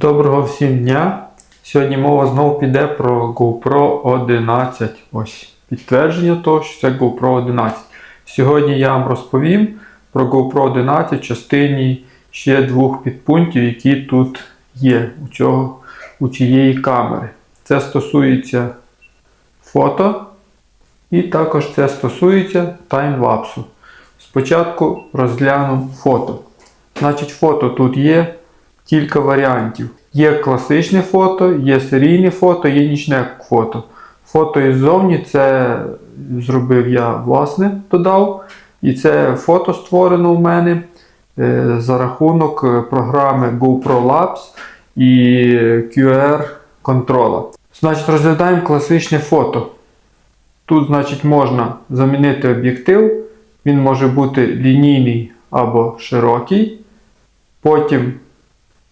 Доброго всім дня! Сьогодні мова знову піде про GoPro 11. Ось підтвердження того, що це GoPro 11. Сьогодні я вам розповім про GoPro 11 в частині ще двох підпунктів, які тут є у, цього, у цієї камери. Це стосується фото і також це стосується таймлапсу. Спочатку розгляну фото. Значить, фото тут є кілька варіантів. Є класичне фото, є серійне фото, є нічне фото. Фото іззовні це зробив я власне, додав. І це фото створено в мене е, за рахунок е, програми GoPro Labs і QR контрола. Значить, розглядаємо класичне фото. Тут, значить, можна замінити об'єктив. Він може бути лінійний або широкий. Потім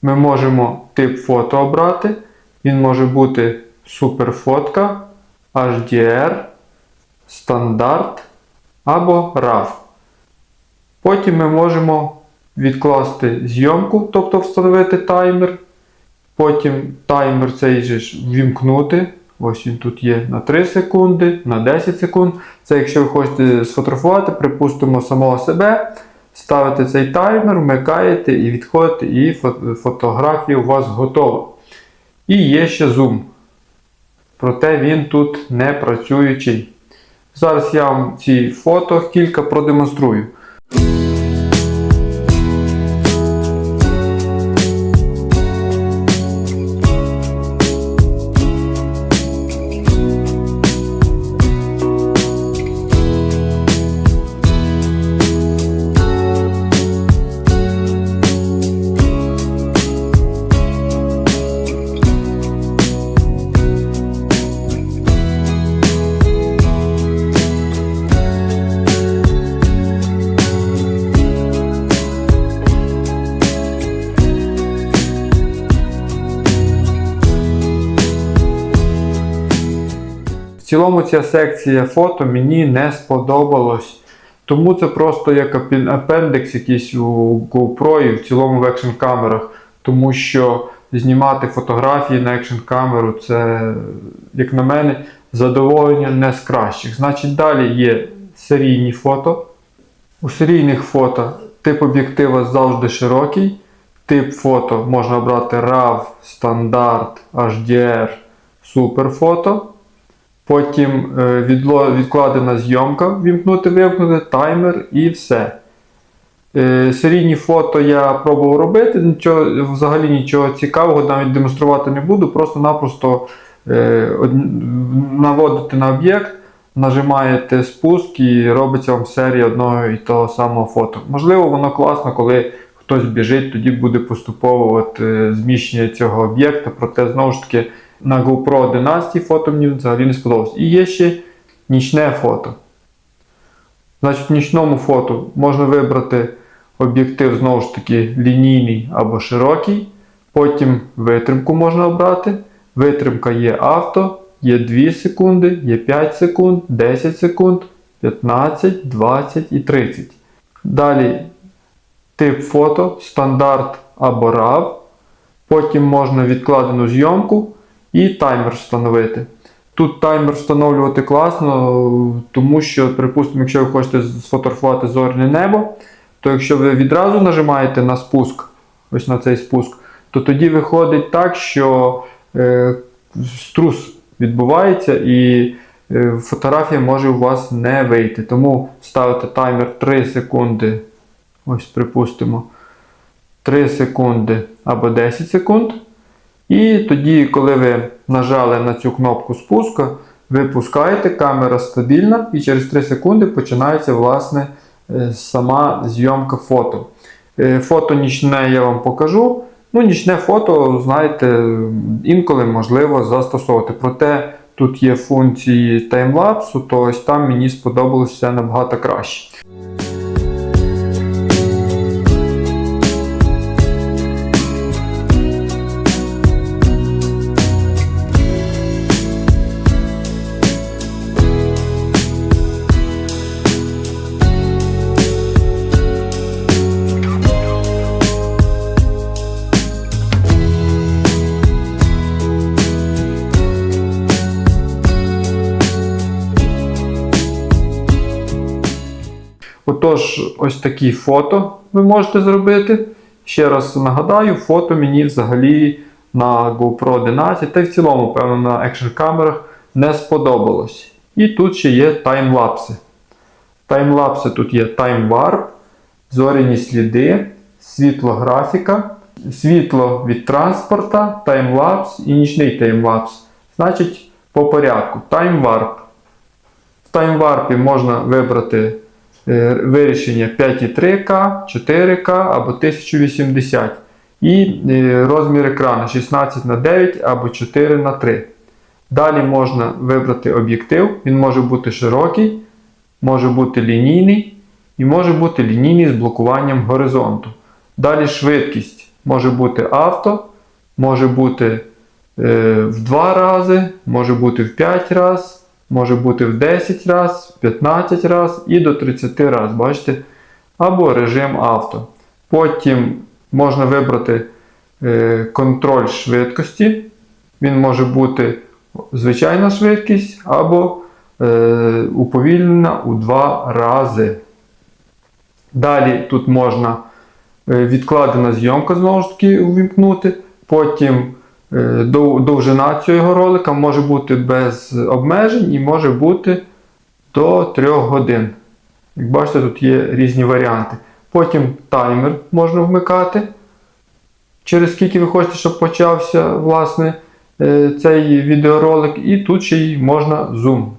ми можемо тип фото обрати. Він може бути суперфотка, HDR, стандарт або RAW. Потім ми можемо відкласти зйомку, тобто встановити таймер. Потім таймер цей же ж ввімкнути. Ось він тут є на 3 секунди, на 10 секунд. Це якщо ви хочете сфотографувати, припустимо самого себе, ставите цей таймер, вмикаєте і відходите, і фотографія у вас готова. І є ще зум. Проте він тут не працюючий. Зараз я вам ці фото кілька продемонструю. Цілому ця секція фото мені не сподобалось. Тому це просто як апендекс якийсь у GoPro і в цілому в екшн камерах. Тому що знімати фотографії на екшн камеру це, як на мене, задоволення не з кращих. Значить, далі є серійні фото. У серійних фото тип об'єктива завжди широкий. Тип фото можна обрати RAW, стандарт, HDR, суперфото. Потім е, відкладена зйомка, вімкнути, вимкнути, таймер і все. Е, серійні фото я пробував робити, нічого, взагалі нічого цікавого, навіть демонструвати не буду, просто-напросто е, наводите на об'єкт, нажимаєте спуск і робиться вам серія одного і того самого фото. Можливо, воно класно, коли хтось біжить, тоді буде поступово от, зміщення цього об'єкта, проте знову ж таки на GoPro 11 фото мені взагалі не сподобалось. І є ще нічне фото. Значить, в нічному фото можна вибрати об'єктив знову ж таки лінійний або широкий. Потім витримку можна обрати. Витримка є авто, є 2 секунди, є 5 секунд, 10 секунд, 15, 20 і 30. Далі тип фото, стандарт або RAW. Потім можна відкладену зйомку і таймер встановити. Тут таймер встановлювати класно, тому що, припустимо, якщо ви хочете сфотографувати зоряне небо, то якщо ви відразу нажимаєте на спуск, ось на цей спуск, то тоді виходить так, що е, струс відбувається і е, фотографія може у вас не вийти. Тому ставите таймер 3 секунди. Ось, припустимо, 3 секунди або 10 секунд. І тоді, коли ви нажали на цю кнопку спуска, ви пускаєте, камера стабільна, і через 3 секунди починається власне е, сама зйомка фото. Е, Фото нічне я вам покажу. Ну, нічне фото, знаєте, інколи можливо застосовувати. Проте тут є функції таймлапсу, то ось там мені сподобалося набагато краще. Отож, ось такі фото ви можете зробити. Ще раз нагадаю, фото мені взагалі на GoPro 11 та й в цілому, певно, на екшн камерах не сподобалось. І тут ще є таймлапси. Таймлапси тут є таймварп, зоряні сліди, світлографіка, світло від транспорта, таймлапс і нічний таймлапс. Значить, по порядку. Таймварп. В таймварпі можна вибрати вирішення 5,3К, 4К або 1080. І е, розмір екрану 16 на 9 або 4 на 3. Далі можна вибрати об'єктив. Він може бути широкий, може бути лінійний і може бути лінійний з блокуванням горизонту. Далі швидкість може бути авто, може бути е, в 2 рази, може бути в 5 разів, може бути в 10 разів, в 15 разів і до 30 разів. Бачите? Або режим авто. Потім можна вибрати е, контроль швидкості. Він може бути звичайна швидкість або е, уповільнена у 2 рази. Далі тут можна е, відкладена зйомка знову ж таки увімкнути. Потім довжина цього ролика може бути без обмежень і може бути до 3 годин. Як бачите, тут є різні варіанти. Потім таймер можна вмикати. Через скільки ви хочете, щоб почався власне, е, цей відеоролик. І тут ще й можна зум.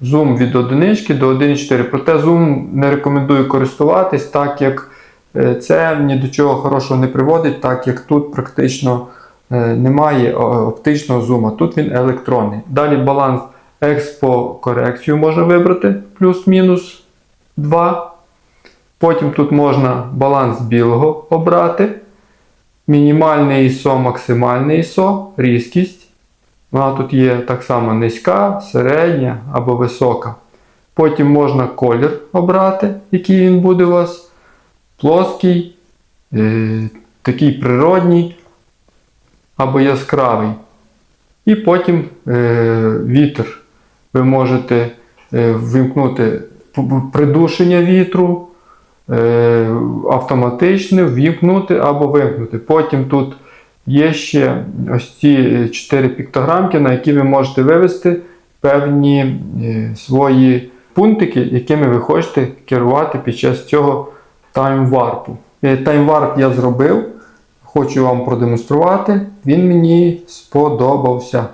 Зум від 1 до 1,4. Проте зум не рекомендую користуватись, так як е, це ні до чого хорошого не приводить, так як тут практично е, немає оптичного зума. Тут він електронний. Далі баланс експо корекцію можна вибрати плюс-мінус 2. Потім тут можна баланс білого обрати. Мінімальний ISO, максимальний ISO, різкість. Вона тут є так само низька, середня або висока. Потім можна колір обрати, який він буде у вас. Плоский, е, такий природній або яскравий. І потім е, вітер. Ви можете е, вимкнути придушення вітру, е, автоматичне, ввімкнути або вимкнути. Потім тут є ще ось ці 4 піктограмки, на які ви можете вивести певні е, свої пунктики, якими ви хочете керувати під час цього таймварпу. Е, Таймварп я зробив, хочу вам продемонструвати. Він мені сподобався.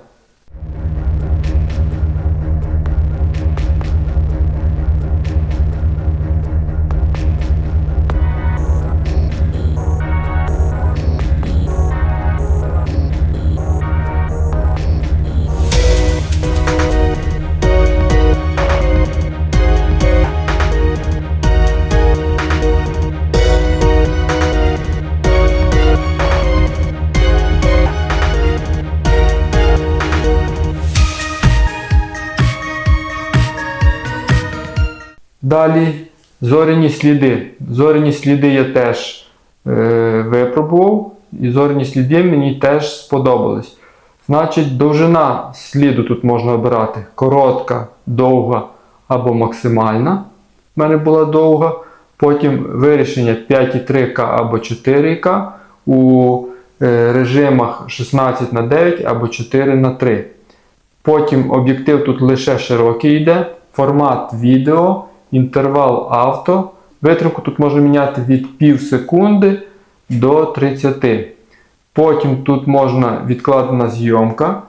Далі зоряні сліди. Зоряні сліди я теж е, випробував, і зоряні сліди мені теж сподобались. Значить, довжина сліду тут можна обирати коротка, довга або максимальна. У мене була довга. Потім вирішення 5,3К або 4К у е, режимах 16 на 9 або 4 на 3. Потім об'єктив тут лише широкий йде, формат відео, інтервал авто. Витримку тут можна міняти від пів секунди до 30. Потім тут можна відкладена зйомка,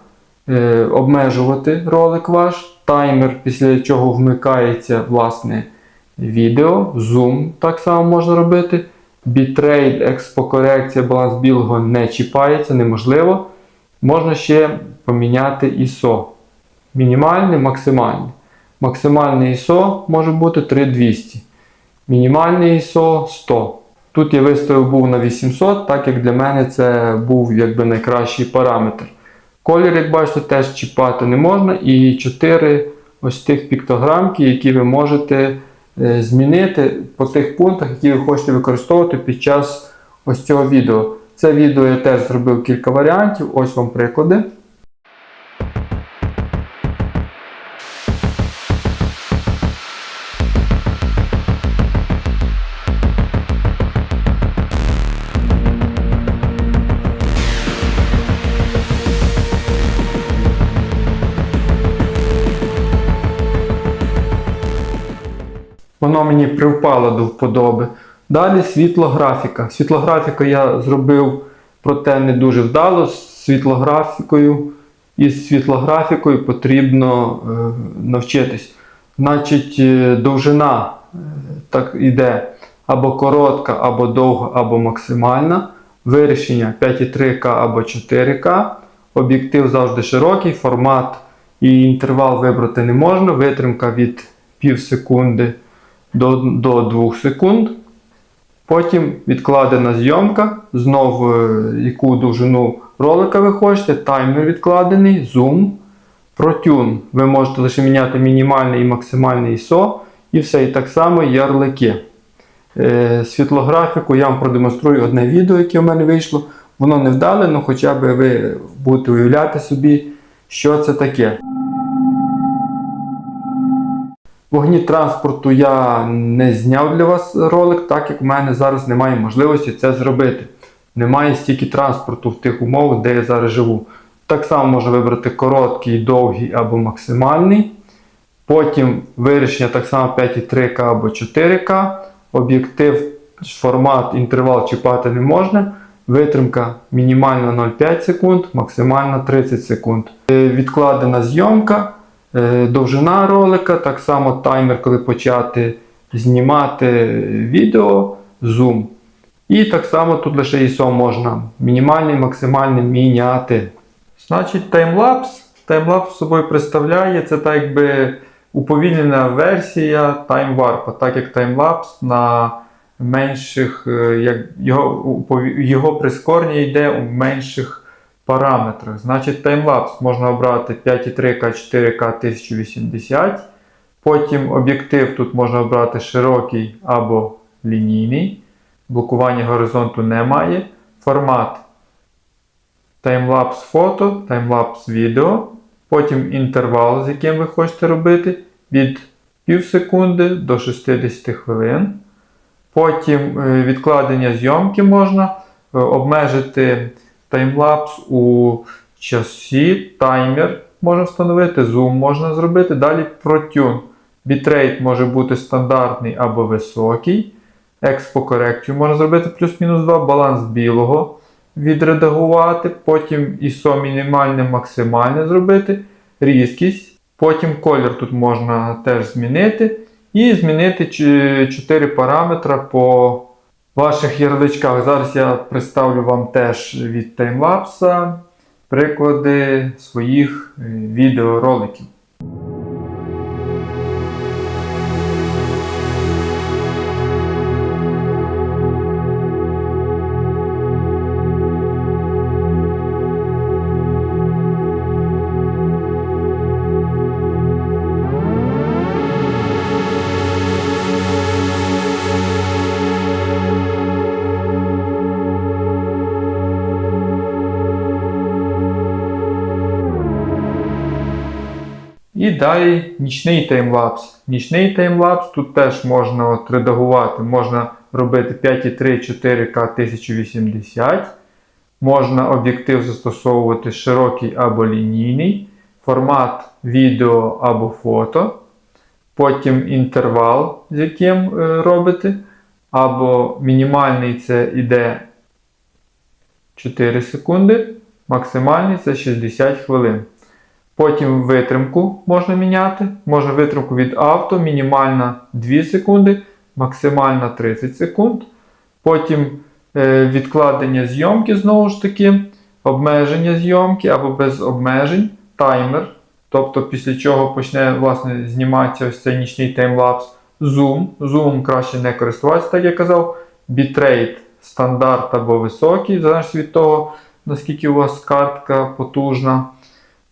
е, обмежувати ролик ваш, таймер, після чого вмикається власне відео, зум так само можна робити. Бітрейт, експокорекція, баланс білого не чіпається, неможливо. Можна ще поміняти ISO. Мінімальний, максимальний. Максимальний ISO може бути 3200. Мінімальний ISO 100. Тут я виставив був на 800, так як для мене це був якби найкращий параметр. Колір, як бачите, теж чіпати не можна. І 4 ось тих піктограмки, які ви можете е, змінити по тих пунктах, які ви хочете використовувати під час ось цього відео. Це відео я теж зробив кілька варіантів. Ось вам приклади. Привпала до вподоби. Далі світлографіка. Світлографіка я зробив, проте не дуже вдало. З світлографікою і з світлографікою потрібно е, навчитись. Значить, е, довжина е, так іде або коротка, або довга, або максимальна. Вирішення 5,3К або 4К. Об'єктив завжди широкий, формат і інтервал вибрати не можна. Витримка від пів секунди до, до 2 секунд. Потім відкладена зйомка, знов е, яку довжину ролика ви хочете, таймер відкладений, зум, протюн. Ви можете лише міняти мінімальний і максимальний ISO, і все. І так само ярлики. Е, світлографіку я вам продемонструю одне відео, яке в мене вийшло. Воно не вдале, але хоча б ви будете уявляти собі, що це таке. Вогні транспорту я не зняв для вас ролик, так як в мене зараз немає можливості це зробити. Немає стільки транспорту в тих умовах, де я зараз живу. Так само можна вибрати короткий, довгий або максимальний. Потім вирішення так само 5,3К або 4К. Об'єктив, формат, інтервал чіпати не можна. Витримка мінімальна 0,5 секунд, максимальна 30 секунд. Е, Відкладена зйомка. Е, довжина ролика, так само таймер, коли почати знімати відео, зум. І так само тут лише ISO можна мінімальний, максимальний міняти. Значить, таймлапс. Таймлапс собою представляє це так якби уповільнена версія таймварпа, так як таймлапс на менших, е, як його, його прискорення йде у менших параметрах. Значить, таймлапс можна обрати 5,3К, 4К 1080. Потім об'єктив тут можна обрати широкий або лінійний. Блокування горизонту немає. Формат таймлапс фото, таймлапс відео. Потім інтервал, з яким ви хочете робити, від пів секунди до 60 хвилин. Потім е, відкладення зйомки можна е, обмежити таймлапс у часі, таймер можна встановити, зум можна зробити. Далі протюн. Бітрейт може бути стандартний або високий. Експокорекцію можна зробити плюс-мінус 2, баланс білого відредагувати, потім ISO мінімальне, максимальне зробити, різкість. Потім колір тут можна теж змінити. І змінити 4 параметри по ваших ярличках. Зараз я представлю вам теж від таймлапса приклади своїх е, відеороликів. І далі нічний таймлапс. Нічний таймлапс тут теж можна от редагувати. Можна робити 5,3 4К 1080. Можна об'єктив застосовувати широкий або лінійний, формат відео або фото. Потім інтервал, з яким е, робите. Або мінімальний це іде 4 секунди, максимальний це 60 хвилин. Потім витримку можна міняти. Можна витримку від авто, мінімальна 2 секунди, максимальна 30 секунд. Потім е, відкладення зйомки знову ж таки, обмеження зйомки або без обмежень, таймер. Тобто після чого почне власне, зніматися ось цей нічний таймлапс. Зум. Зумом краще не користуватися, так я казав. Бітрейт стандарт або високий, залежно від того, наскільки у вас картка потужна.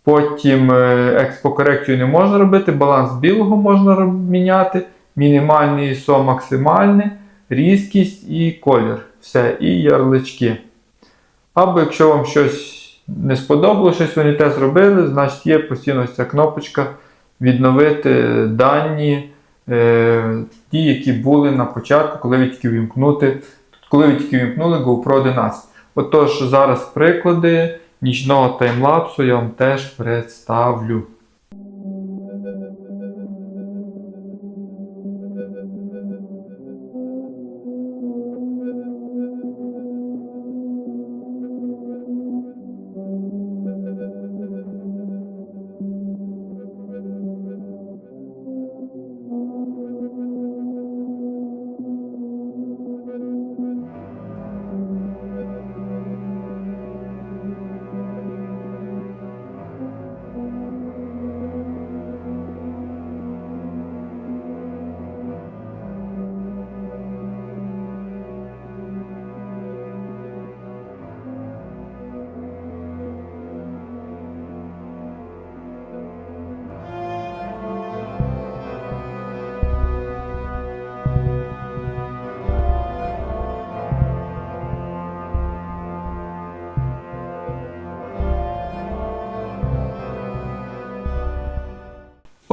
Потім е, експокорекцію не можна робити, баланс білого можна міняти, мінімальний ISO максимальний, різкість і колір. Все, і ярлички. Або якщо вам щось не сподобалося, щось ви не те зробили, значить є постійно ця кнопочка відновити дані, е, ті, які були на початку, коли ви тільки вімкнути, коли ви тільки вімкнули GoPro 11. Отож, зараз приклади нічного таймлапсу я вам теж представлю.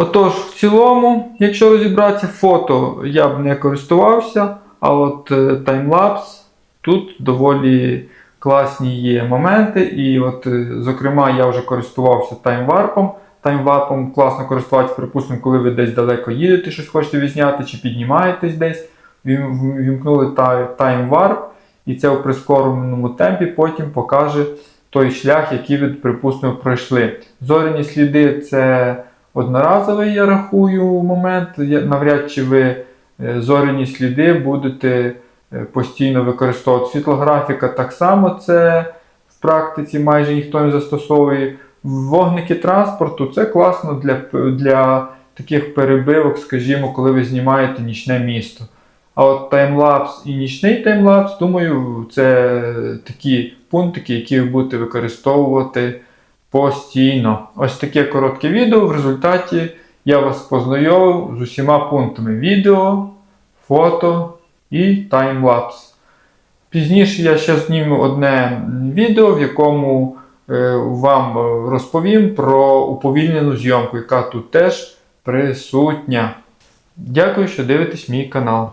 Отож, в цілому, якщо розібратися, фото я б не користувався, а от е, таймлапс тут доволі класні є моменти. І от, е, зокрема, я вже користувався таймварпом. Таймварпом класно користуватися, припустимо, коли ви десь далеко їдете, щось хочете відзняти, чи піднімаєтесь десь, вім- вімкнули таймварп, і це у прискореному темпі потім покаже той шлях, який ви, припустимо, пройшли. Зоряні сліди це одноразовий, я рахую, момент. Навряд чи ви е, зоряні сліди будете е, постійно використовувати. Світлографіка так само це в практиці майже ніхто не застосовує. Вогники транспорту це класно для, для таких перебивок, скажімо, коли ви знімаєте нічне місто. А от таймлапс і нічний таймлапс, думаю, це такі пунктики, які ви будете використовувати постійно. Ось таке коротке відео. В результаті я вас познайомив з усіма пунктами відео, фото і таймлапс. Пізніше я ще зніму одне відео, в якому е, вам розповім про уповільнену зйомку, яка тут теж присутня. Дякую, що дивитесь мій канал.